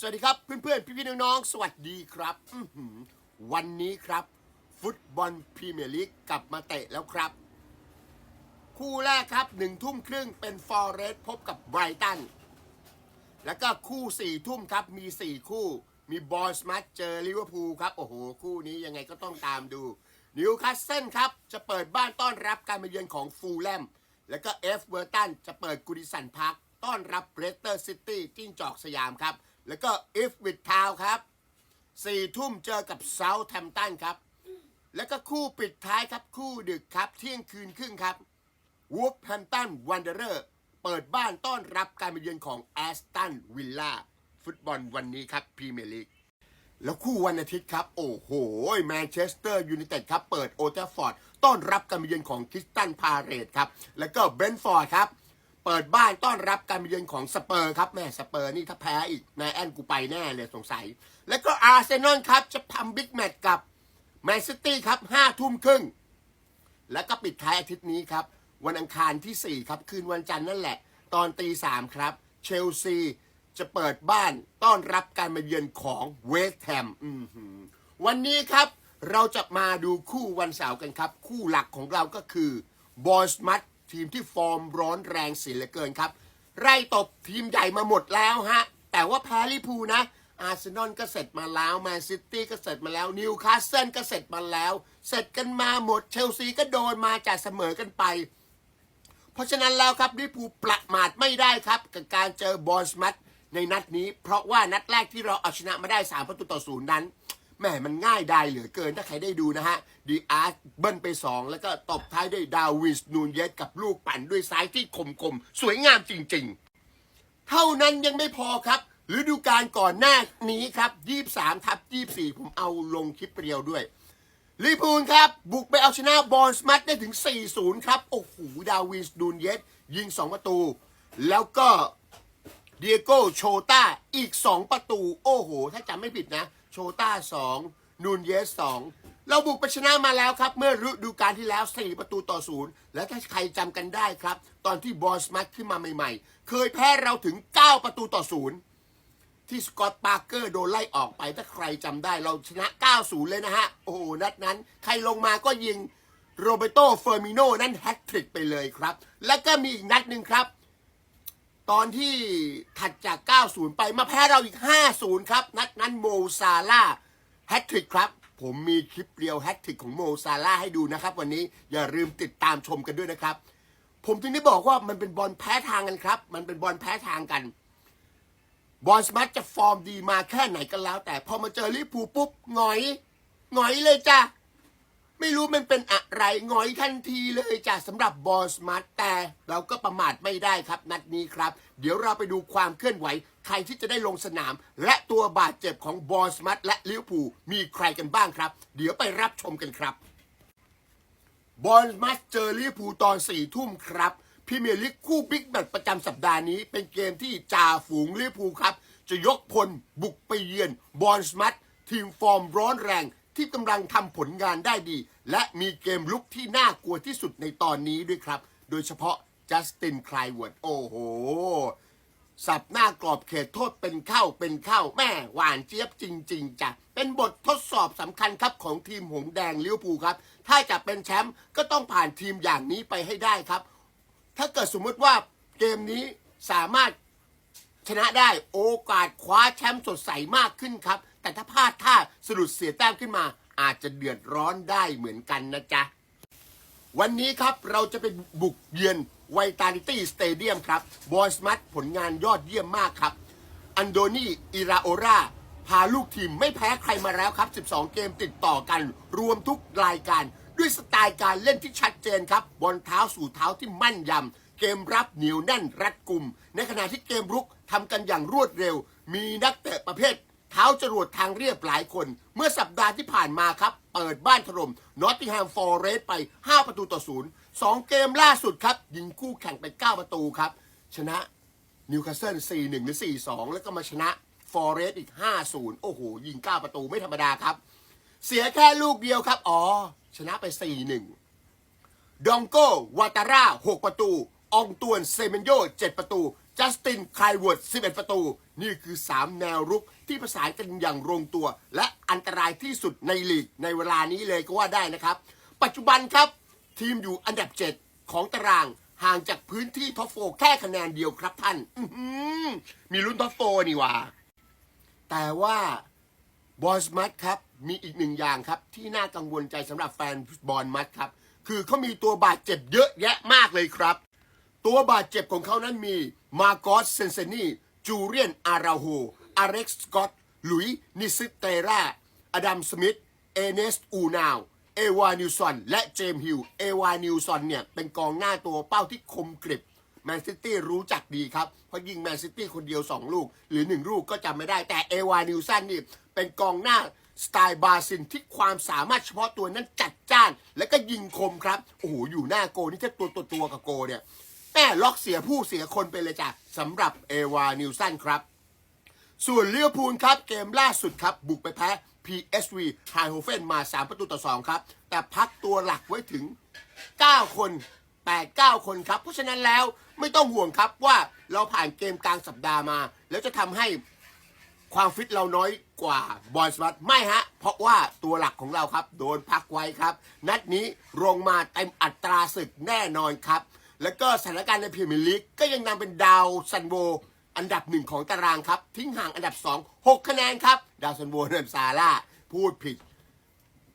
สวัสดีครับเพื่อนๆ พี่ๆน้องๆสวัสดีครับวันนี้ครับ ฟุตบอลพรีเมียร์ลีกกลับมาเตะแล้วครับ คู่แรกครับหนึ่งทุ่มครึ่งเป็นฟอร์เรสพบกับไบรตันแล้วก็คู่สี่ทุ่มครับมีสี่คู่มีบอลสมัตเจอลิเวอร์พูลครับ โอ้โห คู่นี้ยังไงก็ต้องตามดูนิวคาสเซิลครับ จะเปิดบ้านต้อนรับการมาเยือนของฟูลแลมแล้วก็เอฟเวอร์ตันจะเปิดกูดิสันพาร์คต้อนรับเบรสเตอร์ซิตี้จิ้งจอกสยามครับ แล้วก็อิฟวิดทาวครับสี่ทุ่มเจอกับเซาท์แฮมตันครับ แล้วก็คู่ปิดท้ายครับคู่ดึกครับเที่ยงคืนครึ่งครับวูฟแฮมตันวันเดอร์เปิดบ้านต้อนรับการมาเยือนของแอสตันวิลล่าฟุตบอลวันนี้ครับพรีเมียร์ลีกแล้วคู่วันอาทิตย์ครับ โอ้โหแมนเชสเตอร์ยูไนเต็ดครับ เปิดโอเทฟอร์ด ต้อนรับการมาเยือนของคิสตันพาเรตครับ แล้วก็เบนฟอร์ดครับ เปิดบ้านต้อนรับการมาเยือนของสเปอร์ครับแม่สเปอร์นี่ถ้าแพ้อีกนายแอนกูไปแน่เลยสงสัย แล้วก็อาร์เซนอลครับจะทำบิ๊กแมตช์กับแมนซิตี้ครับห้าทุ่มครึ่ง แล้วก็ปิดท้ายอาทิตย์นี้ครับ วันอังคารที่ 4 ครับ คืนวันจันทร์นั่นแหละ ตอนตีสามครับ เชลซีจะเปิดบ้านต้อนรับการมาเยือนของเวสต์แฮมวันนี้ครับเราจะมาดูคู่วันเสาร์กันครับ คู่หลักของเราก็คือบอสมัต ทีมที่ฟอร์มร้อนแรงเสียเหลือเกินครับไร่ตบทีมใหญ่มาหมดแล้วฮะ แต่ว่าแพ้ลิพูนะ อาร์เซนอลก็เสร็จมาแล้วแมนซิตี้ก็เสร็จมาแล้วนิวคาสเซิลก็เสร็จมาแล้ว เสร็จกันมาหมดเชลซีก็โดนมาจากเสมอกันไป เพราะฉะนั้นแล้วครับลิพูประมาทไม่ได้ครับ กับการเจอบอลสมัตในนัดนี้ เพราะว่านัดแรกที่เราเอาชนะมาได้3ประตูต่อศูนย์นั้น แหมมันง่ายไดายเหลือเกินถ้าใครได้ดูนะฮะดีอาร์เบิ้ลไป 2 แล้วก็ตบท้ายด้วยดาวิสนูนเยสกับลูกปั่นด้วยซ้ายที่คมๆ สวยงามจริงๆ เท่านั้นยังไม่พอครับฤดูกาลก่อนหน้านี้ครับ 23 ทับ 24 ผมเอาลงคลิปเรียวด้วยลิพูลครับ บุกไปเอาชนะบอลสมัตได้ถึง 4-0 ครับ โอ้โห ดาวินส์ดูนเยสยิง 2 ประตู แล้วก็เดียโก้โชตาอีก 2 ประตู โอ้โห ถ้าจำไม่ผิดนะ โชตา2 นูนเยส 2 เราบุกไปชนะมาแล้วครับ เมื่อฤดูกาลที่แล้ว 4 ประตูต่อศูนย์และถ้าใครจำกันได้ครับ ตอนที่บอลสมัตขึ้นมาใหม่ๆ เคยแพ้เราถึง 9 ประตูต่อศูนย์ที่สกอตต์ปาร์เกอร์โดนไล่ออกไปถ้าใครจำได้เราชนะ 90 เลยนะฮะ โอ้โห นัดนั้น ใครลงมาก็ยิงโรเบโตเฟอร์มิโนนั่นแฮตทริกไปเลยครับ แล้วก็มีอีกนัดหนึ่งครับ ตอนที่ถัดจาก 90 ไปมาแพ้เราอีก 50 ครับ นัดนั้นโมซาลาแฮตทริกครับ ผมมีคลิปเรียวแฮตทริกของโมซาลาให้ดูนะครับ วันนี้อย่าลืมติดตามชมกันด้วยนะครับ ผมถึงได้บอกว่ามันเป็นบอลแพ้ทางกันครับ มันเป็นบอลแพ้ทางกัน บอลสมัตจะฟอร์มดีมาแค่ไหนก็แล้ว แต่พอมาเจอลิเวอร์พูปุ๊บหงอยหงอยเลยจ้ะ ไม่รู้มันเป็นอะไรงอยทันทีเลยจ้ะสำหรับบอลสมาร์ตแต่เราก็ประมาทไม่ได้ครับนัดนี้ครับ เดี๋ยวเราไปดูความเคลื่อนไหว ใครที่จะได้ลงสนาม และตัวบาดเจ็บของบอลสมาร์ตและลิเวอร์พูลมีใครกันบ้างครับ เดี๋ยวไปรับชมกันครับบอลมัสเจอลิเวอร์พูลตอนสี่ทุ่มครับพรีเมียร์ลีกคู่บิ๊กแมตช์ประจำสัปดาห์นี้ เป็นเกมที่จ่าฝูงลิเวอร์พูลครับ จะยกพลบุกไปเยือนบอลสมัตทีมฟอร์มร้อนแรง ที่กำลังทำผลงานได้ดี และมีเกมลุกที่น่ากลัวที่สุดในตอนนี้ด้วยครับ โดยเฉพาะจัสตินไคลเวิร์ดโอ้โห สับหน้ากรอบเขตโทษเป็นเข้าเป็นเข้าแม่หวานเจี๊ยบจริง ๆจ้ะเป็นบททดสอบสำคัญครับของทีมหงส์แดงลิเวอร์พูลครับ ถ้าจะเป็นแชมป์ก็ต้องผ่านทีมอย่างนี้ไปให้ได้ครับ ถ้าเกิดสมมติว่าเกมนี้สามารถชนะได้โอกาสคว้าแชมป์สดใสมากขึ้นครับ แต่ถ้าพลาดท่าสะดุดเสียแต้มขึ้นมา อาจจะเดือดร้อนได้เหมือนกันนะจ๊ะ วันนี้ครับเราจะไปบุกเยือนไวตาลิตี้สเตเดียมครับบอยสมัตผลงานยอดเยี่ยมมากครับ อันโดนีอิราโอราพาลูกทีมไม่แพ้ใครมาแล้วครับ 12 เกมติดต่อกัน รวมทุกรายการ ด้วยสไตล์การเล่นที่ชัดเจนครับ บอลเท้าสู่เท้าที่มั่นยำ เกมรับเหนียวแน่นรัดกุม ในขณะที่เกมรุกทำกันอย่างรวดเร็ว มีนักเตะประเภท เท้าจรวดทางเรียบหลายคน เมื่อสัปดาห์ที่ผ่านมาครับ เปิดบ้านถล่มนอตติงแฮมฟอร์เรสไป 5 ประตูต่อศูนย์สองเกมล่าสุดครับ ยิงคู่แข่งไป 9 ประตูครับ ชนะนิวคาสเซิล 4-1 หรือ 4-2 แล้วก็มาชนะฟอร์เรสอีก 5-0 โอ้โห ยิง 9 ประตูไม่ธรรมดาครับ เสียแค่ลูกเดียวครับ อ๋อ ชนะไป 4-1 ดองโกวาตาร่า 6 ประตู อองตวน เซเมนโย 7 ประตู จัสตินไคลเวิร์ด 11 ประตู นี่คือ 3 แนวรุกที่ประสานกันอย่างลงตัว และอันตรายที่สุดในลีกในเวลานี้เลยก็ว่าได้นะครับ ปัจจุบันครับ ทีมอยู่อันดับ 7 ของตารางห่างจากพื้นที่ท็อปโฟแค่คะแนนเดียวครับท่านอื้อหือมีลุ้นท็อปโฟนี่ว่า แต่ว่าบอลสมัตครับ มีอีกหนึ่งอย่างครับ ที่น่ากังวลใจสำหรับแฟนบอลมัดครับ คือเขามีตัวบาดเจ็บเยอะแยะมากเลยครับ ตัวบาดเจ็บของเขานั้นมีมาโกสเซนเซนี จูเรียนอาราโฮอเร็กซ์สกอตหลุยนิซิเตราอดัมสมิธเอเนสอูนาวเอวานิวสันและเจมส์ฮิลเอวานิวสันเนี่ยเป็นกองหน้าตัวเป้าที่คมกริบแมนซิตี้รู้จักดีครับ เพราะยิงแมนซิตี้คนเดียว 2 ลูก หรือ 1 ลูกก็จำไม่ได้แต่เอวานิวสันนี่เป็นกองหน้าสไตล์บาซินที่ความสามารถเฉพาะตัวนั้นจัดจ้าน และก็ยิงคมครับ โอ้โห อยู่หน้าโกนี่ถ้าตัวตัวตัวกับโกเนี่ย แม่ล็อกเสียผู้เสียคนไปเลยจ้ะสำหรับเอวานิวสันครับ ส่วนเลี้ยวพูลครับ เกมล่าสุดครับ บุกไปแพ้ PSV ไฮโฮเฟนมา 3 ประตูต่อ 2 ครับ แต่พักตัวหลักไว้ถึง 9 คน 8 9 คนครับ เพราะฉะนั้นแล้วไม่ต้องห่วงครับว่าเราผ่านเกมกลางสัปดาห์มา แล้วจะทำให้ความฟิตเราน้อยกว่าบอลสมัตไม่ฮะ เพราะว่าตัวหลักของเราครับ โดนพักไว้ครับ นัดนี้ลงมาเต็มอัตราศึกแน่นอนครับ แล้วก็สถานการณ์ในพรีเมียร์ลีกก็ยังนำเป็นดาวซันโวอันดับหนึ่งของตารางครับ ทิ้งห่างอันดับ 2 6 คะแนนครับ ดาวซันโวเนินซาร่าพูดผิด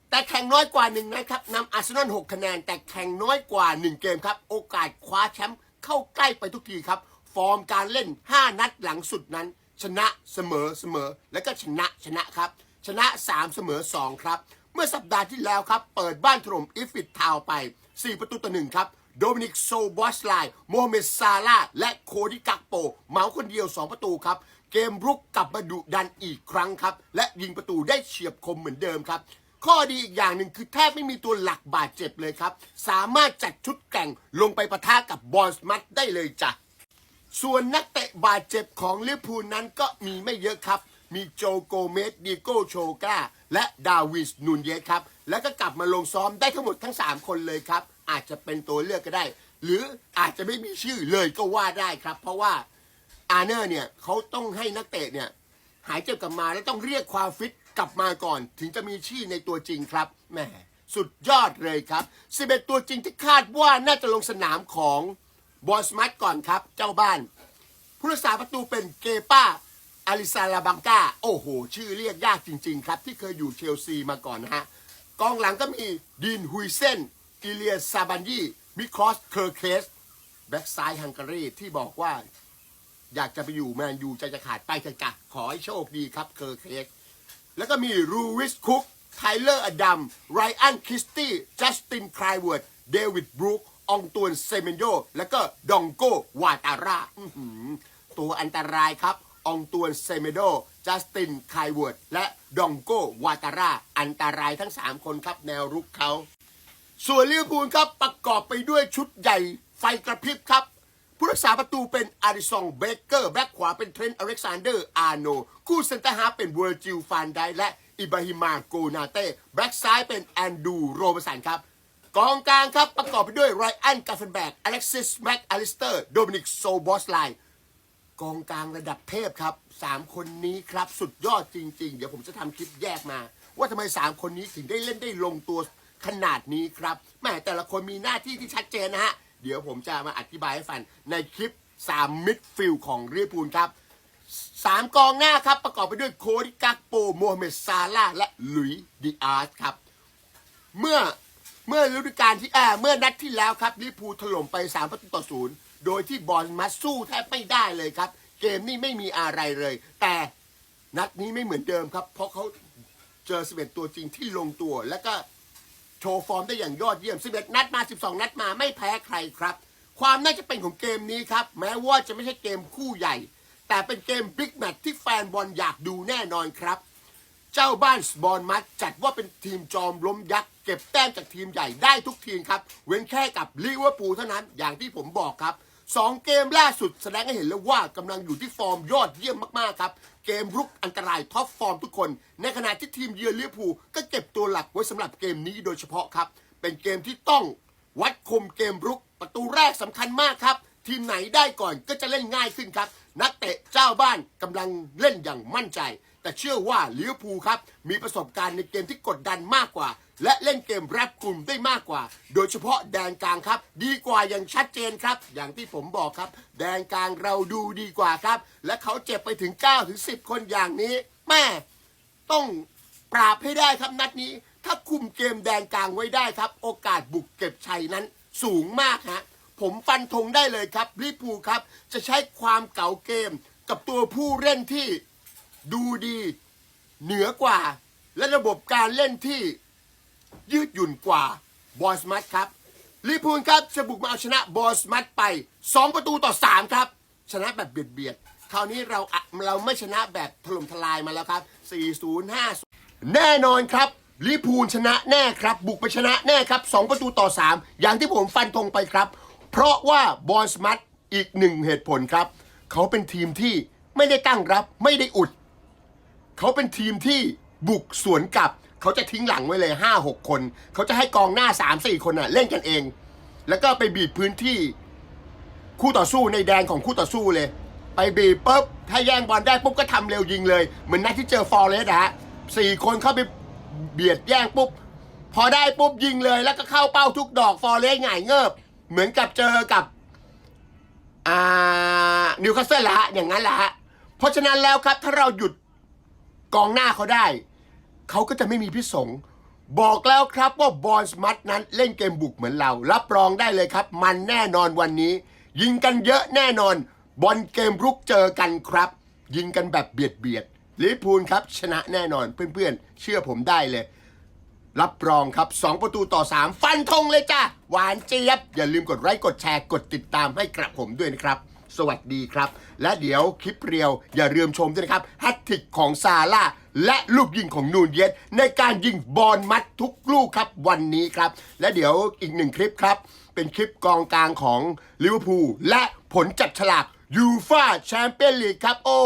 แต่แข่งน้อยกว่าหนึ่งนะครับนำอาร์เซนอล6คะแนน แต่แข่งน้อยกว่า 1 เกมครับ โอกาสคว้าแชมป์เข้าใกล้ไปทุกทีครับ ฟอร์มการเล่น 5 นัดหลังสุดนั้น ชนะเสมอเสมอ แล้วก็ชนะชนะครับ ชนะ 3 เสมอ 2 ครับ เมื่อสัปดาห์ที่แล้วครับ เปิดบ้านถล่มอิฟฟิตทาวไป 4 ประตูต่อหนึ่งครับ โดมินิกโซบอสไลโมฮัมเหม็ดซาร่าและโคดิกักโปเหมาคนเดียว 2 ประตูครับ เกมรุกกลับมาดุดันอีกครั้งครับ และยิงประตูได้เฉียบคมเหมือนเดิมครับ ข้อดีอีกอย่างหนึ่งคือแทบไม่มีตัวหลักบาดเจ็บเลยครับ สามารถจัดชุดแข่งลงไปปะทะกับบอลสมัตได้เลยจ้ะส่วนนักเตะบาดเจ็บของลิเวอร์พูลนั้นก็มีไม่เยอะครับ มีโจโกเมสดิโกโชกาและดาวิสนูนเยสครับ แล้วก็กลับมาลงซ้อมได้ทั้งหมดทั้ง 3 คนเลยครับ อาจจะเป็นตัวเลือกก็ได้ หรืออาจจะไม่มีชื่อเลยก็ว่าได้ครับ เพราะว่าอาร์เนอร์เนี่ยเขาต้องให้นักเตะเนี่ยหายเจ็บกลับมาแล้วต้องเรียกความฟิตกลับมาก่อน ถึงจะมีชื่อในตัวจริงครับแหมสุดยอดเลยครับ11ตัวจริงที่คาดว่าน่าจะลงสนามของบอสมัตก่อนครับ เจ้าบ้าน ผู้รักษาประตูเป็นเกป้าอาริซาลาบังกาโอ้โห ชื่อเรียกยากจริง ๆ ครับ ที่เคยอยู่เชลซีมาก่อนนะฮะกองหลังก็มีดีนฮุยเซน กิเลียซาบันยีมิคอสเคอร์เคสแบ็กซ้ายฮังการีที่บอกว่าอยากจะไปอยู่แมนยูใจจะขาดไปจะกักขอให้โชคดีครับเคอร์เคสแล้วก็มีรูวิสคุกไทเลอร์อดัมไรอันคริสตี้จัสตินคลายเวิร์ดเดวิดบรูคองตวนเซเมนโยแล้วก็ดองโกวาตาร่าตัวอันตรายครับอองตวนเซเมโดจัสตินคายเวิร์ดและดองโกวาตาร่าอันตรายทั้ง 3 คนครับแนวรุกเขา ส่วนลิเวอร์พูลครับประกอบไปด้วยชุดใหญ่ไฟกระพริบครับ ผู้รักษาประตูเป็นอาริซองเบเกอร์แบ็คขวาเป็นเทรนต์อเล็กซานเดอร์อาร์โนคู่เซนเตอร์ฮาเป็นเวอร์จิลฟานไดและอิบราฮิมาโกนาเต้แบ็คซ้ายเป็นแอนดูโรบร์สันครับกองกลางครับประกอบไปด้วยไรอันกาเฟนแบกอเล็กซิสแม็กอลิสเตอร์โดมินิกโซบอสไลกองกลางระดับเทพครับสามคนนี้ครับสุดยอดจริง ๆ เดี๋ยวผมจะทำคลิปแยกมา ว่าทำไมสามคนนี้ถึงได้เล่นได้ลงตัว ขนาดนี้ครับแม่แต่ละคนมีหน้าที่ที่ชัดเจนนะฮะ เดี๋ยวผมจะมาอธิบายให้ฟังในคลิป 3 มิดฟิลด์ของเรีพูลครับสามกองหน้าครับ ประกอบไปด้วยโคดิกักโปโมฮัมเหม็ดซาร่าและลุยดิอาร์สครับ เมื่อเมื่อฤดูกาลที่อ่าเมื่อนัดที่แล้วครับลิเวอร์พูลถล่มไป 3 ประตูต่อศูนย์โดยที่บอลมาสู้แทบไม่ได้เลยครับ เกมนี้ไม่มีอะไรเลย แต่นัดนี้ไม่เหมือนเดิมครับ เพราะเขาเจอ11ตัวจริงที่ลงตัว แล้วก็ โชว์ฟอร์มได้อย่างยอดเยี่ยม 11 นัดมา 12 นัดมาไม่แพ้ใครครับ ความน่าจะเป็นของเกมนี้ครับ แม้ว่าจะไม่ใช่เกมคู่ใหญ่ แต่เป็นเกมบิ๊กแมตช์ที่แฟนบอลอยากดูแน่นอนครับ เจ้าบ้านสบอลมัดจัดว่าเป็นทีมจอมล้มยักษ์เก็บแต้มจากทีมใหญ่ได้ทุกทีมครับ เว้นแค่กับลิเวอร์พูลเท่านั้นอย่างที่ผมบอกครับ สองเกมล่าสุดแสดงให้เห็นแล้วว่ากำลังอยู่ที่ฟอร์มยอดเยี่ยมมากๆครับ เกมรุกอันตรายท็อปฟอร์มทุกคน ในขณะที่ทีมเยือนลิเวอร์พูลก็เก็บตัวหลักไว้สำหรับเกมนี้โดยเฉพาะครับ เป็นเกมที่ต้องวัดคมเกมรุกประตูแรกสำคัญมากครับ ทีมไหนได้ก่อนก็จะเล่นง่ายขึ้นครับ นักเตะเจ้าบ้านกำลังเล่นอย่างมั่นใจ แต่เชื่อว่าลิเวอร์พูลครับ มีประสบการณ์ในเกมที่กดดันมากกว่า และเล่นเกมแรบกลุ่มได้มากกว่า โดยเฉพาะแดนกลางครับ ดีกว่าอย่างชัดเจนครับ อย่างที่ผมบอกครับ แดนกลางเราดูดีกว่าครับ และเขาเจ็บไปถึง9ถึง10 คนอย่างนี้แม่ต้องปราบให้ได้ครับนัดนี้ ถ้าคุมเกมแดนกลางไว้ได้ครับ โอกาสบุกเก็บชัยนั้นสูงมากฮะ ผมฟันธงได้เลยครับลิเวอร์พูครับ จะใช้ความเก่าเกม กับตัวผู้เล่นที่ดูดี เหนือกว่า และระบบการเล่นที่ยืดหยุ่นกว่าบอสมัตครับลิพูลครับจะบุกมาเอาชนะบอสมัตไป 2 ประตูต่อ 3 ครับ ชนะแบบเบียดเบียดคราวนี้เราเราไม่ชนะแบบถล่มทลายมาแล้วครับ 4-0 5 แน่นอนครับลิพูลชนะแน่ครับ บุกไปชนะแน่ครับ 2 ประตูต่อ 3 อย่างที่ผมฟันธงไปครับ เพราะว่าบอสมัตอีกหนึ่งเหตุผลครับ เขาเป็นทีมที่ไม่ได้ตั้งรับไม่ได้อุด เขาเป็นทีมที่บุกสวนกลับ เขาจะทิ้งหลังไว้เลย 5 6 คน เขาจะให้กองหน้า 3 4 คนน่ะเล่นกันเอง แล้วก็ไปบีบพื้นที่คู่ต่อสู้ในแดนของคู่ต่อสู้เลย ไปบีบปุ๊บถ้าแย่งบอลได้ปุ๊บก็ทำเร็วยิงเลย เหมือนนัดที่เจอฟอร์เรสต์นะฮะสี่คนเข้าไปเบียดแย่งปุ๊บ พอได้ปุ๊บยิงเลย แล้วก็เข้าเป้าทุกดอกฟอร์เรสต์หง่ายเงิบ เหมือนกับเจอกับอ่านิวคาสเซิลละฮะอย่างนั้นแหละฮะเพราะฉะนั้นแล้วครับถ้าเราหยุดกองหน้าเขาได้ เขาก็จะไม่มีพิษสงบอกแล้วครับว่าบอลสมัตนั้นเล่นเกมบุกเหมือนเรา รับรองได้เลยครับ มันแน่นอนวันนี้ ยิงกันเยอะแน่นอน บอลเกมรุกเจอกันครับ ยิงกันแบบเบียดเบียดลิพูลครับ ชนะแน่นอนเพื่อนๆเชื่อผมได้เลย รับรองครับ 2 ประตูต่อ 3 ฟันธงเลยจ้ะหวานเจี๊ยบ อย่าลืมกดไลค์กดแชร์กดติดตามให้กระผมด้วยนะครับ สวัสดีครับ และเดี๋ยวคลิปเรียวอย่าลืมชมด้วยนะครับแฮตทริกของซาร่าและลูกยิงของนูนเยสในการยิงบอลมัดทุกลูกครับวันนี้ครับ และเดี๋ยวอีกหนึ่งคลิปครับ เป็นคลิปกองกลางของลิเวอร์พูลและผลจับฉลากยูฟาแชมเปี้ยนลีกครับ โอ้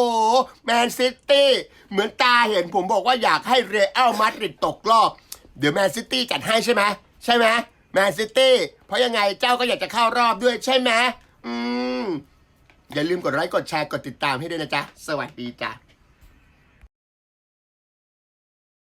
แมนซิตี้เหมือนตาเห็นผมบอกว่าอยากให้เรอัลมาดริดตกรอบ เดี๋ยวแมนซิตี้จัดให้ใช่ไหมใช่ไหมแมนซิตี้เพราะยังไงเจ้าก็อยากจะเข้ารอบด้วยใช่ไหมอืมอย่าลืมกดไลค์กดแชร์กดติดตามให้ด้วยนะจ๊ะ สวัสดีจ้ะ